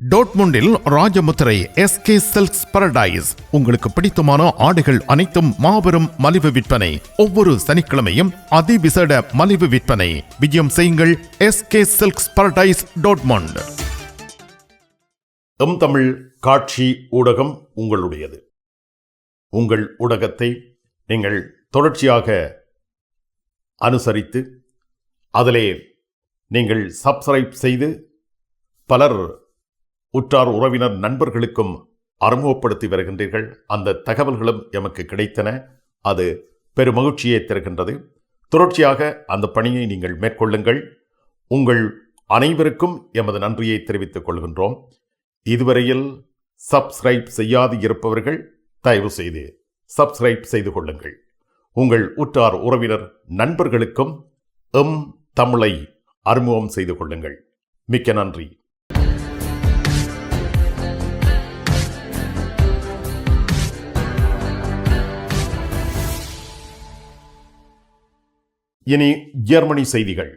டோட்முண்டில் Rajamuthirai SK செல்ஸ் paradise உங்களுக்கு பிடித்தமான ஆடைகள் அனைத்தும் மாபெரும் மலிவு விற்பனை. ஒவ்வொரு சனிக்கிழமையும் அதிவிசேட மலிவு விற்பனை. விஜயம் செய்யுங்கள் SK silks paradise Dortmund. M Tamil காட்சி ஊடகம் உங்களுடையது. உங்கள் ஊடகத்தை நீங்கள் தொடர்ச்சியாக அனுசரித்து அதிலே நீங்கள் சப்ஸ்கிரைப் செய்து பலர் உற்றார் உறவினர் நண்பர்களுக்கும் அறிமுகப்படுத்தி வருகின்றீர்கள். அந்த தகவல்களும் எமக்கு கிடைத்தன. அது பெருமகிழ்ச்சியை தருகின்றது. தொடர்ச்சியாக அந்த பணியை நீங்கள் மேற்கொள்ளுங்கள். உங்கள் அனைவருக்கும் எமது நன்றியை தெரிவித்துக் கொள்கின்றோம். இதுவரையில் சப்ஸ்கிரைப் செய்யாது இருப்பவர்கள் தயவு செய்து சப்ஸ்கிரைப் செய்து கொள்ளுங்கள். உங்கள் உற்றார் உறவினர் நண்பர்களுக்கும் எம் தமிழை அறிமுகம் செய்து கொள்ளுங்கள். மிக்க நன்றி. இனி ஜெர்மனி செய்திகள்.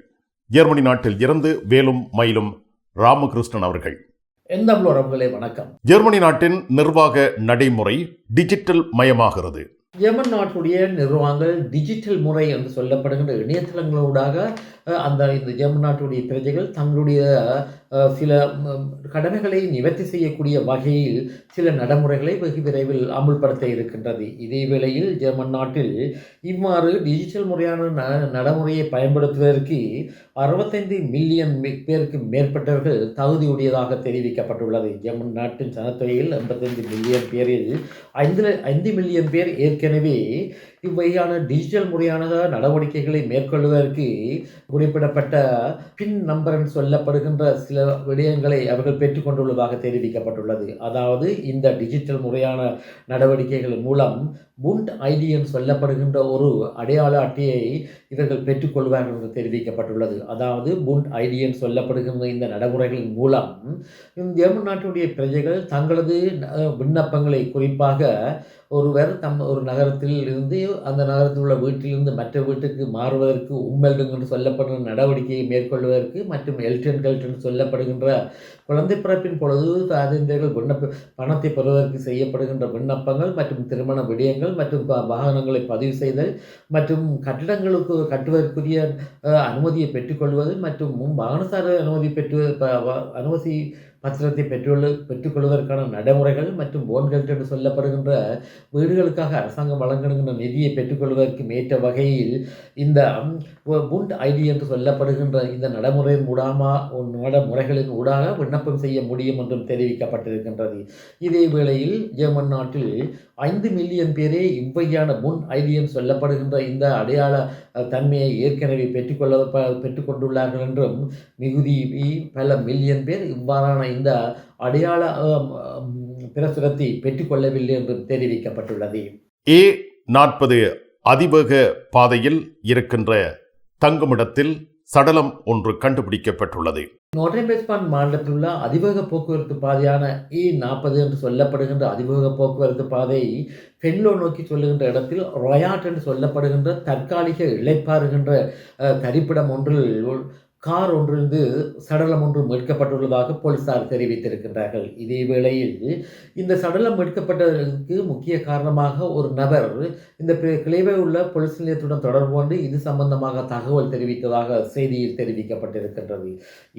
ஜெர்மனி நாட்டில் இருந்து வேலும் மயிலும் ராமகிருஷ்ணன் அவர்கள். எந்த உறவுகளே வணக்கம். ஜெர்மனி நாட்டின் நிர்வாக நடைமுறை டிஜிட்டல் மயமாகிறது. ஜெர்மன் நாட்டுடைய நிர்வாகங்கள் டிஜிட்டல் முறை என்று சொல்லப்படுகின்ற இணையதளங்களூடாக அந்த இந்த ஜெர்மன் நாட்டுடைய பிரஜைகள் தங்களுடைய சில கடமைகளை நிவர்த்தி செய்யக்கூடிய வகையில் சில நடைமுறைகளை வெகு விரைவில் அமுல்படுத்த இருக்கின்றது. இதே வேளையில் ஜெர்மன் நாட்டில் இவ்வாறு டிஜிட்டல் முறையான ந நடைமுறையை பயன்படுத்துவதற்கு அறுபத்தைந்து மில்லியன் பேருக்கு மேற்பட்டவர்கள் தகுதியுடையதாக தெரிவிக்கப்பட்டுள்ளது. ஜெர்மன் நாட்டின் சனத்தொகையில் எண்பத்தைந்து மில்லியன் பேரில் ஐந்து ஐந்து மில்லியன் பேர் ஏற்கனவே இவ்வகையான டிஜிட்டல் முறையான நடவடிக்கைகளை மேற்கொள்வதற்கு குறிப்பிடப்பட்ட பின் நம்பர் என்று சொல்லப்படுகின்ற சில விடயங்களை அவர்கள் பெற்றுக்கொண்டுள்ளதாக தெரிவிக்கப்பட்டுள்ளது. அதாவது இந்த டிஜிட்டல் முறையான நடவடிக்கைகள் மூலம் புண்ட் ஐடி என்று சொல்லப்படுகின்ற ஒரு அடையாள அட்டையை இவர்கள் பெற்றுக்கொள்வார்கள் என்று தெரிவிக்கப்பட்டுள்ளது. அதாவது புண்ட் ஐடி என்று சொல்லப்படுகின்ற இந்த நடைமுறைகளின் மூலம் இந்த ஜெர்மன் நாட்டுடைய பிரஜைகள் தங்களது விண்ணப்பங்களை குறிப்பாக ஒருவர் தம் ஒரு நகரத்தில் இருந்து அந்த நகரத்தில் உள்ள வீட்டிலிருந்து மற்ற வீட்டுக்கு மாறுவதற்கு உம்மெல்டுங் என்று சொல்லப்படுகிற நடவடிக்கையை மேற்கொள்வதற்கு மற்றும் எல்டன் கல்டன் சொல்லப்படுகின்ற குழந்தை பிறப்பின் பொழுது தாதிந்தர்கள் விண்ணப்ப பணத்தை பெறுவதற்கு செய்யப்படுகின்ற விண்ணப்பங்கள் மற்றும் திருமண விடயங்கள் மற்றும் வாகனங்களை பதிவு செய்தல் மற்றும் கட்டிடங்களுக்கு கட்டுவதற்குரிய அனுமதியை பெற்றுக்கொள்வது மற்றும் முன் வாகனசார அனுமதி பெற்று அனுமதி பத்திரத்தை பெற்றுள்ள பெற்றுக்கொள்வதற்கான நடைமுறைகள் மற்றும் போன்கள் என்று சொல்லப்படுகின்ற வீடுகளுக்காக அரசாங்கம் வழங்குகின்ற நிதியை பெற்றுக்கொள்வதற்கு ஏற்ற வகையில் இந்த புண்ட் ஐடி என்று சொல்லப்படுகின்ற இந்த நடைமுறையின் ஊடாமா நடைமுறைகளின் ஊடாக விண்ணப்பம் செய்ய முடியும் என்றும் தெரிவிக்கப்பட்டிருக்கின்றது. இதே வேளையில் ஜெர்மன் நாட்டில் ஐந்து மில்லியன் பேரே இவ்வகையான முன் ஐடி என்று சொல்லப்படுகின்ற இந்த அடையாள தன்மையை ஏற்கனவே பெற்றுக்கொள்ள ப- பெற்றுக்கொண்டுள்ளார்கள் என்றும் மிகுதி பல மில்லியன் பேர் இவ்வாறான இந்த அடையாள பிரசுரத்தை பெற்றுக்கொள்ளவில்லை என்றும் தெரிவிக்கப்பட்டுள்ளது. ஏ நாற்பது அதிவேக பாதையில் இருக்கின்ற தங்குமிடத்தில் சடலம் ஒன்று கண்டுபிடிக்கப்பட்டுள்ளது. நோட்ரேம்பேஸ்பான் மாநிலத்தில் உள்ள அதிவேக போக்குவரத்து பாதையான இ நாற்பது என்று சொல்லப்படுகின்ற அதிவேக போக்குவரத்து பாதை ஃபென்லோ நோக்கி சொல்லுகின்ற இடத்தில் ரொயாட் என்று சொல்லப்படுகின்ற தற்காலிக இளைப்பாறுகின்ற அஹ், தரிப்பிடம் ஒன்றில் கார் ஒன்றிலிருந்து சடலம் ஒன்று மீட்கப்பட்டுள்ளதாக போலீசார் தெரிவித்திருக்கின்றார்கள். இதே வேளையில் இந்த சடலம் மீட்கப்பட்டதற்கு முக்கிய காரணமாக ஒரு நபர் இந்த கிளைவை உள்ள போலீஸ் நிலையத்துடன் தொடர்பு கொண்டு இது சம்பந்தமாக தகவல் தெரிவித்ததாக செய்தியில் தெரிவிக்கப்பட்டிருக்கின்றது.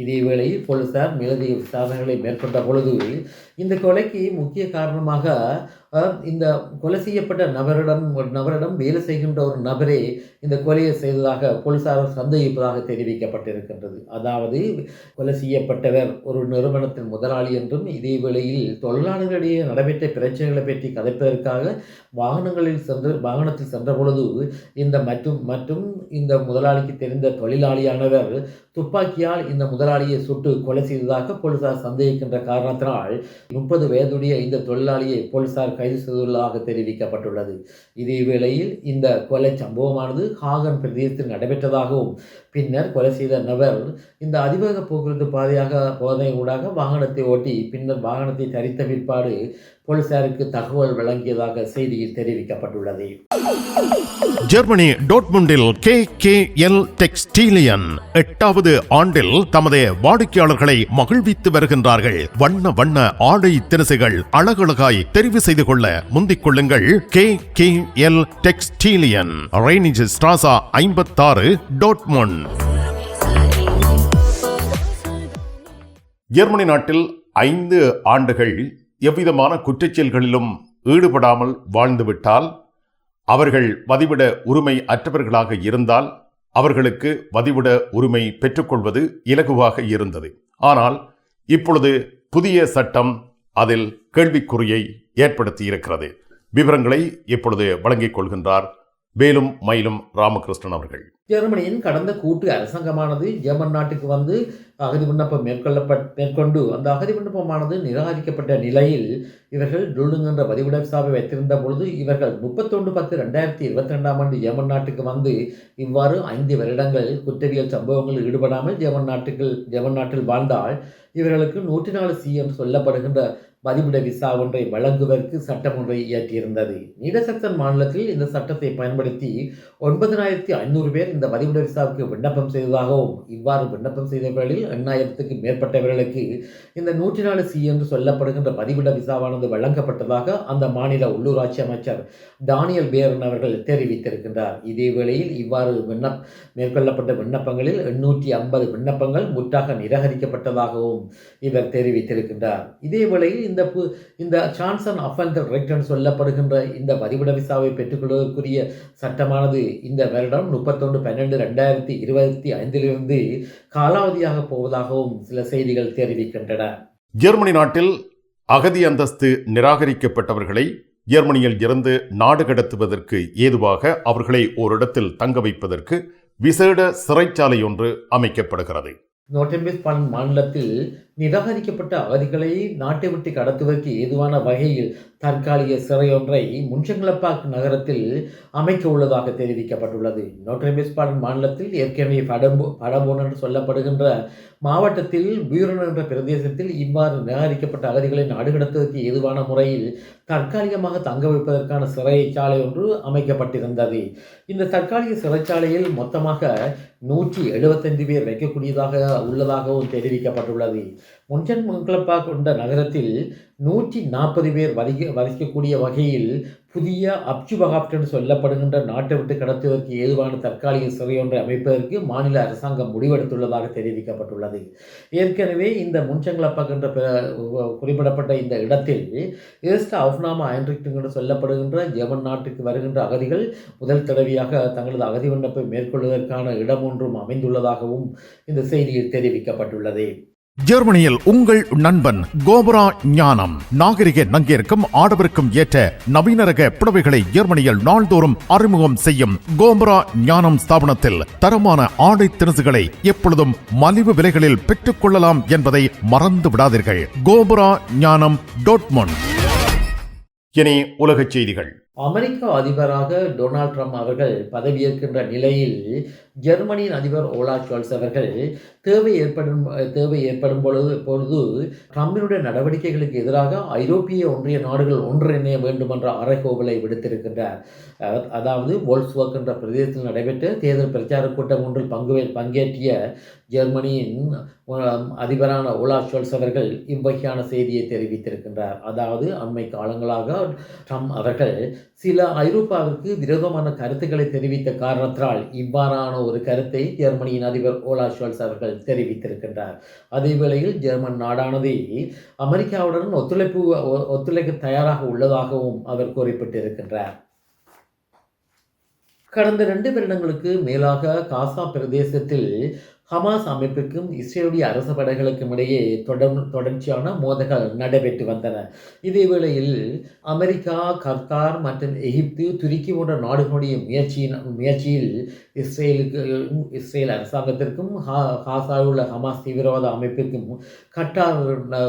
இதே வேளையில் போலீசார் மேலதிக விசாரணைகளை மேற்கொண்ட பொழுது இந்த கொலைக்கு முக்கிய காரணமாக இந்த கொலை செய்யப்பட்ட நபரிடம் ஒரு நபரிடம் வேலை செய்கின்ற ஒரு நபரே இந்த கொலையை செய்ததாக போலீசார் சந்தேகிப்பதாக தெரிவிக்கப்பட்டிருக்கின்றது. அதாவது கொலை செய்யப்பட்டவர் ஒரு நிறுவனத்தின் முதலாளி என்றும் இதே வேளையில் தொழிலாளர்களிடையே நடைபெற்ற பிரச்சனைகளை பற்றி கதைப்பதற்காக வாகனங்களில் சென்று வாகனத்தில் சென்ற பொழுது இந்த மற்றும் மற்றும் இந்த முதலாளிக்கு தெரிந்த தொழிலாளியானவர் துப்பாக்கியால் இந்த முதலாளியை சுட்டு கொலை செய்ததாக போலீசார் சந்தேகிக்கின்ற காரணத்தினால் முப்பது வயதுடைய இந்த தொழிலாளியை போலீசார் கைது செய்துள்ளதாக தெரிவிக்கப்பட்டுள்ளது. இதே வேளையில் இந்த கொலை சம்பவமானது ஹாகன் பிரதேசத்தில் நடைபெற்றதாகவும் பின்னர் கொலை செய்த நபர் இந்த அதிவேக போக்குவரத்து பாதையாக போதை ஊடாக வாகனத்தை ஓட்டி பின்னர் வாகனத்தை தரித்த பிற்பாடு போலீசாருக்கு தகவல் வழங்கியதாக செய்தியில் தெரிவிக்கப்பட்டுள்ளது. ஜெர்மனி டோட்முண்டில் கே கே எல் டெக்ஸ்டீலியன் எட்டாவது ஆண்டில் தமது வாடிக்கையாளர்களை மகிழ்வித்து வருகின்றார்கள். வண்ண வண்ண ஆடை தினசுகள் அழகழகாய் தெரிவு செய்து கொள்ள முந்திக் கொள்ளுங்கள். K K L Textilien. Rheinische Strasse ஐம்பத்தாறு டோட்முண்ட் ஜெர்மனி நாட்டில் ஐந்து ஆண்டுகள் எவ்விதமான குற்றச்செயல்களிலும் ஈடுபடாமல் வாழ்ந்துவிட்டால் அவர்கள் வதிவிட உரிமை அற்றவர்களாக இருந்தால் அவர்களுக்கு வதிவிட உரிமை பெற்றுக்கொள்வது இலகுவாக இருந்தது. ஆனால் இப்பொழுது புதிய சட்டம் அதில் கேள்விக்குறியை ஏற்படுத்தி இருக்கிறது விவரங்களை இப்பொழுது வழங்கிக் கொள்கின்றார் வேலும் மயிலும் ராமகிருஷ்ணன் அவர்கள். ஜெர்மனியின் கடந்த கூட்டு அரசாங்கமானது ஜெர்மன் நாட்டுக்கு வந்து அகதி விண்ணப்பம் மேற்கொள்ளப்பட் மேற்கொண்டு அந்த அகதி விண்ணப்பமானது நிராகரிக்கப்பட்ட நிலையில் இவர்கள் டுலுங் என்ற பதிவிட விசாவை வைத்திருந்த பொழுது இவர்கள் முப்பத்தொன்று பத்து ரெண்டாயிரத்தி இருபத்தி ரெண்டாம் ஆண்டு ஜெர்மன் நாட்டுக்கு வந்து இவ்வாறு ஐந்து வருடங்கள் குற்றவியல் சம்பவங்களில் ஈடுபடாமல் ஜெர்மன் நாட்டுக்கு ஜெர்மன் நாட்டில் வாழ்ந்தால் இவர்களுக்கு நூற்றி நாலு சி என்று சொல்லப்படுகின்ற பதிவிட விசா ஒன்றை வழங்குவதற்கு சட்டம் ஒன்றை இயற்றியிருந்தது. நீடசக்சன் மாநிலத்தில் இந்த சட்டத்தை பயன்படுத்தி ஒன்பதினாயிரத்தி ஐநூறு பேர் இந்த பதிவிட விசாவுக்கு விண்ணப்பம் செய்ததாகவும் இவ்வாறு விண்ணப்பம் செய்தவர்களில் எண்ணாயிரத்துக்கு மேற்பட்டவர்களுக்கு இந்த நூற்றி நாலு சி என்று சொல்லப்படுகின்ற பதிவிட விசாவானது வழங்கப்பட்டதாக அந்த மாநில உள்ளூராட்சி அமைச்சர் டானியல் பேரன் அவர்கள் தெரிவித்திருக்கின்றார். இதே வேளையில் இவ்வாறு விண்ணப் மேற்கொள்ளப்பட்ட விண்ணப்பங்களில் எண்ணூற்றி ஐம்பது விண்ணப்பங்கள் முற்றாக நிராகரிக்கப்பட்டதாகவும் இவர் தெரிவித்திருக்கின்றார். இதே வேளையில் இந்த பு இந்த சான்சன் அஃபண்டர் ரைட் சொல்லப்படுகின்ற இந்த வதிவிட விசாவை பெற்றுக்கொள்வதற்குரிய சட்டமானது இந்த வருடம் முப்பத்தொன்று பன்னெண்டு ரெண்டாயிரத்தி இருபத்தி ஐந்திலிருந்து காலாவதியாக போவதாகவும் சில செய்திகள் தெரிவிக்கின்றன. ஜெர்மனி நாட்டில் அகதி அந்தஸ்து நிராகரிக்கப்பட்டவர்களை ஜெர்மனியில் இருந்து நாடு கடத்துவதற்கு ஏதுவாக அவர்களை ஓரிடத்தில் தங்க வைப்பதற்கு விசேட சிறைச்சாலை ஒன்று அமைக்கப்படுகிறது. நோட்டம்பிஸ்பான் மாநிலத்தில் நிராகரிக்கப்பட்ட அகதிகளை நாட்டை விட்டு கடத்துவதற்கு ஏதுவான வகையில் தற்காலிக சிறையொன்றை முன்சங்கலப்பாக் நகரத்தில் அமைக்க உள்ளதாக தெரிவிக்கப்பட்டுள்ளது. நோட்டம்பிஸ்பான் மாநிலத்தில் ஏற்கனவே படம்பு படபோன் என்று சொல்லப்படுகின்ற மாவட்டத்தில் பியூரன் என்ற பிரதேசத்தில் இவ்வாறு நிராகரிக்கப்பட்ட அகதிகளை நாடுகடத்துவதற்கு ஏதுவான முறையில் தற்காலிகமாக தங்க வைப்பதற்கான சிறைச்சாலை ஒன்று அமைக்கப்பட்டிருந்தது. இந்த தற்காலிக சிறைச்சாலையில் மொத்தமாக நூற்றி எழுபத்தஞ்சு பேர் வைக்கக்கூடியதாக உள்ளதாகவும் தெரிவிக்கப்பட்டுள்ளது. முன்சன் மங்களப்பா கொண்ட நகரத்தில் நூற்றி நாற்பது பேர் வதிக்க வதிக்கக்கூடிய வகையில் புதிய அப்சுபகாப்ட் என்று சொல்லப்படுகின்ற நாட்டை விட்டு கடத்துவதற்கு ஏதுவான தற்காலிக சிறை ஒன்றை அமைப்பதற்கு மாநில அரசாங்கம் முடிவெடுத்துள்ளதாக தெரிவிக்கப்பட்டுள்ளது. ஏற்கனவே இந்த முன்சங்களப்பாக் என்ற பெ- குறிப்பிடப்பட்ட இந்த இடத்தில் ஏஸ்ட் அஃப்னாமா ஐன்ரிக்டிங் என்று சொல்லப்படுகின்ற ஜெர்மன் நாட்டுக்கு வருகின்ற அகதிகள் முதல் தடவையாக தங்களது அகதி விண்ணப்பை மேற்கொள்வதற்கான இடம் ஒன்றும் அமைந்துள்ளதாகவும் இந்த செய்தியில் தெரிவிக்கப்பட்டுள்ளது. ஜெர்மனியில் உங்கள் நண்பன் கோபரா ஞானம். நாகரிக நங்கிற்கும் ஆடவருக்கும் ஏற்ற நவீன ரக புடவைகளை ஜெர்மனியில் நாள்தோறும் அறிமுகம் செய்யும் கோபரா ஞானம் ஸ்தாபனத்தில் தரமான ஆடை தினசுகளை எப்பொழுதும் மலிவு விலைகளில் பெற்றுக் கொள்ளலாம் என்பதை மறந்து விடாதீர்கள். கோபரா ஞானம் டோட்மொன் இனி உலகச் செய்திகள். அமெரிக்க அதிபராக டொனால்ட் ட்ரம்ப் அவர்கள் பதவியேற்கின்ற நிலையில் ஜெர்மனியின் அதிபர் ஓலா சோல்ஸ் அவர்கள் தேவை ஏற்படும் தேவை ஏற்படும் பொழுது பொழுது ட்ரம்பினுடைய நடவடிக்கைகளுக்கு எதிராக ஐரோப்பிய ஒன்றிய நாடுகள் ஒன்றிணைய வேண்டும் என்ற அறைகோவலை விடுத்திருக்கின்றார் அதாவது வோல்ஸ்வர்க் என்ற பிரதேசத்தில் நடைபெற்ற தேர்தல் பிரச்சார கூட்டம் ஒன்றில் பங்கு பங்கேற்றிய ஜெர்மனியின் அதிபரான ஓலா ஷோல்ஸ் அவர்கள் இவ்வகையான செய்தியை தெரிவித்திருக்கின்றார். அதாவது அண்மை காலங்களாக ட்ரம்ப் அவர்கள் சில ஐரோப்பாவிற்கு விரோதமான கருத்துக்களை தெரிவித்த காரணத்தால் இவ்வாறான ஒரு கருத்தை ஜெர்மனியின் அதிபர் ஓலா ஷோல்ஸ் அவர்கள் தெரிவித்திருக்கின்றார். அதே வேளையில் ஜெர்மன் நாடானது அமெரிக்காவுடன் ஒத்துழைப்பு ஒத்துழைக்க தயாராக உள்ளதாகவும் அவர் குறிப்பிட்டிருக்கின்றார். கடந்த ரெண்டு வருடங்களுக்கு மேலாக காசா பிரதேசத்தில் ஹமாஸ் அமைப்புக்கும் இஸ்ரேலுடைய அரசு படைகளுக்கும் இடையே தொடர் தொடர்ச்சியான மோதல்கள் நடைபெற்று வந்தன. இதே வேளையில் அமெரிக்கா கத்தார் மற்றும் எகிப்து துருக்கி போன்ற நாடுகளுடைய முயற்சியின் முயற்சியில் இஸ்ரேலுக்கு இஸ்ரேல் அரசாங்கத்திற்கும் ஹா- உள்ள ஹமாஸ் தீவிரவாத அமைப்பிற்கும் கட்டார்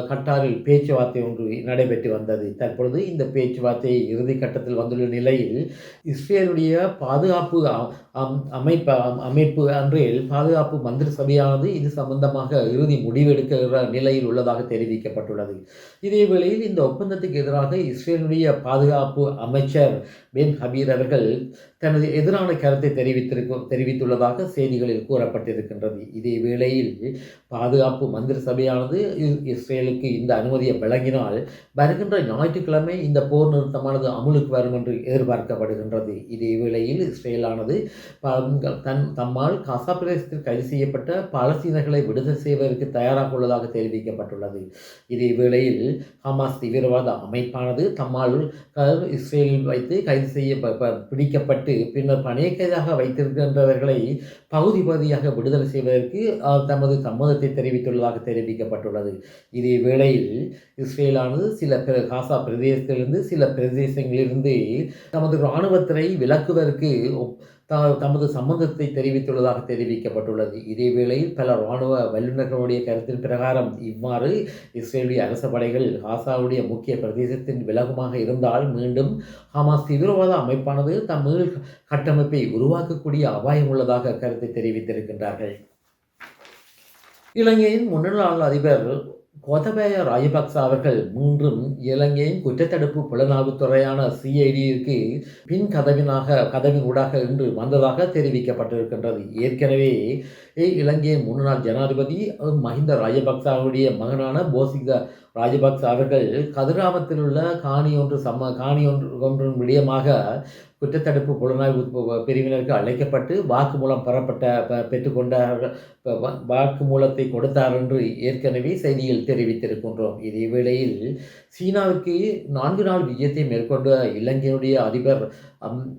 கட்டாரில் பேச்சுவார்த்தை ஒன்று நடைபெற்று வந்தது. தற்பொழுது இந்த பேச்சுவார்த்தை இறுதி கட்டத்தில் வந்துள்ள நிலையில் இஸ்ரேலுடைய பாதுகாப்பு அமைப்ப அமைப்பு அன்றில் பாதுகாப்பு மந்திரி சபையானது இது சம்பந்தமாக இறுதி முடிவெடுக்கிற நிலையில் உள்ளதாக தெரிவிக்கப்பட்டுள்ளது. இதேவேளையில் இந்த ஒப்பந்தத்துக்கு எதிராக இஸ்ரேலுடைய பாதுகாப்பு அமைச்சர் பென் ஹபீர் அவர்கள் தனது எதிரான கருத்தை தெரிவித்திருக்கும் தெரிவித்துள்ளதாக செய்திகளில் கூறப்பட்டிருக்கின்றது. இதே வேளையில் பாதுகாப்பு மந்திரி சபையானது இஸ்ரேலுக்கு இந்த அனுமதியை வழங்கினால் வருகின்ற ஞாயிற்றுக்கிழமை இந்த போர் நிறுத்தமானது அமுலுக்கு வரும் என்று எதிர்பார்க்கப்படுகின்றது. இதே வேளையில் இஸ்ரேலானது தன் தம்மால் காசா பிரதேசத்தில் கைது செய்யப்பட்ட பாலஸ்தீனர்களை விடுதலை செய்வதற்கு தயாராக உள்ளதாக தெரிவிக்கப்பட்டுள்ளது. இதே வேளையில் ஹமாஸ் தீவிரவாத அமைப்பானது தம்மால் இஸ்ரேலில் வைத்து கைது செய்ய ப- ப- பின்னர் பணைய கைதாக வைத்திருக்கின்றவர்களை பகுதி பகுதியாக விடுதலை செய்வதற்கு தமது சம்மதத்தை தெரிவித்துள்ளதாக தெரிவிக்கப்பட்டுள்ளது. இதே வேளையில் இஸ்ரேலானது சில காசா பிரதேசத்திலிருந்து சில பிரதேசங்களிலிருந்து தமது இராணுவத்தினை விலக்குவதற்கு தமது சம்மதத்தை தெரிவித்துள்ளதாக தெரிவிக்கப்பட்டுள்ளது. இதேவேளையில் பல இராணுவ வல்லுநர்களுடைய கருத்தின் பிரகாரம் இவ்வாறு இஸ்ரேலிய அரச படைகள் காசாவுடைய முக்கிய பிரதேசத்தின் விலகுமாக இருந்தால் மீண்டும் ஹமாஸ் தீவிரவாத அமைப்பானது தம் மீள் கட்டமைப்பை உருவாக்கக்கூடிய அபாயம் உள்ளதாக கருத்தை தெரிவித்திருக்கின்றார்கள். இலங்கையின் முன்னாள் அதிபர் கோத்தபய ராஜபக்ச அவர்கள் மீண்டும் இலங்கையின் குற்றத்தடுப்பு புலனாய்வுத்துறையான சிஐடிக்கு பின் கதவினாக கதவின் ஊடாக இன்று வந்ததாக தெரிவிக்கப்பட்டிருக்கின்றது. ஏற்கனவே இலங்கையின் முன்னாள் ஜனாதிபதி மஹிந்த ராஜபக்சவுடைய மகனான போசிக ராஜபக்ச அவர்கள் கதிராமத்தில் உள்ள காணி ஒன்று சம்ம காணி ஒன்று ஒன்றின் விடயமாக குற்றத்தடுப்பு புலனாய்வு பிரிவினருக்கு அழைக்கப்பட்டு வாக்குமூலம் பெறப்பட்ட பெற்றுக்கொண்டார்கள் வாக்குமூலத்தை கொடுத்தார் என்று ஏற்கனவே செய்தியில் தெரிவித்திருக்கின்றோம். இதே வேளையில் சீனாவிற்கு நான்கு நாள் விஜயத்தை மேற்கொண்ட இலங்கையினுடைய அதிபர்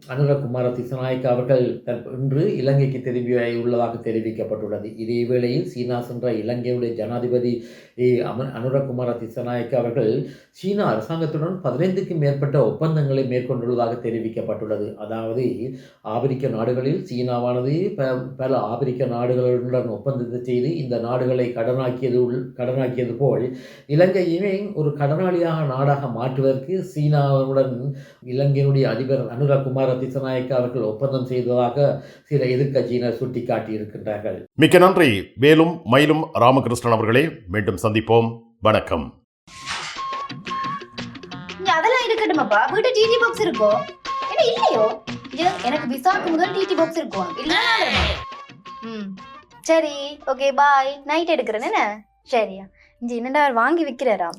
அனுரகுமார திசநாயக்க அவர்கள் இன்று இலங்கைக்கு திரும்பி உள்ளதாக தெரிவிக்கப்பட்டுள்ளது. இதே வேளையில் சீனா சென்ற இலங்கையுடைய ஜனாதிபதி அனுரகுமார திசநாயக்க அவர்கள் சீனா அரசாங்கத்துடன் பதினைந்துக்கும் மேற்பட்ட ஒப்பந்தங்களை மேற்கொண்டுள்ளதாக தெரிவிக்கப்பட்டுள்ளது. அதாவது ஆப்பிரிக்க நாடுகளில் சீனாவானது ப- பல ஆப்பிரிக்க நாடுகளுடன் ஒப்பந்தத்தை செய்து இந்த நாடுகளை கடனாக்கியது உள் கடனாக்கியது போல் இலங்கையுமே ஒரு கடனாளியாக நாடாக மாற்றுவதற்கு சீனாவுடன் இலங்கையினுடைய அதிபர் அனுரகுமார திசநாயக்க அவர்கள் ஒப்பந்தம் செய்ததாக சில எதிர்க்கட்சியினர் சுட்டிக்காட்டியிருக்கின்றார்கள். மிக்க நன்றி. வேலும் மயிலும் ராமகிருஷ்ணன் அவர்களே மீண்டும் சந்திப்போம். வணக்கம். அதெல்லாம் இருக்கட்டுமாப்பா? வீட்டு டிடி பாக்ஸ் இருக்கோ? என்ன இல்லையோ? எனக்கு விசாக்கு முதல் டிடி பாக்ஸ் இருக்கும் ம். சரி ஓகே பாய் நைட் எடுக்கிறேன் என்ன? சரியா. இங்க என்னடா வாங்கி விக்கிறாராம்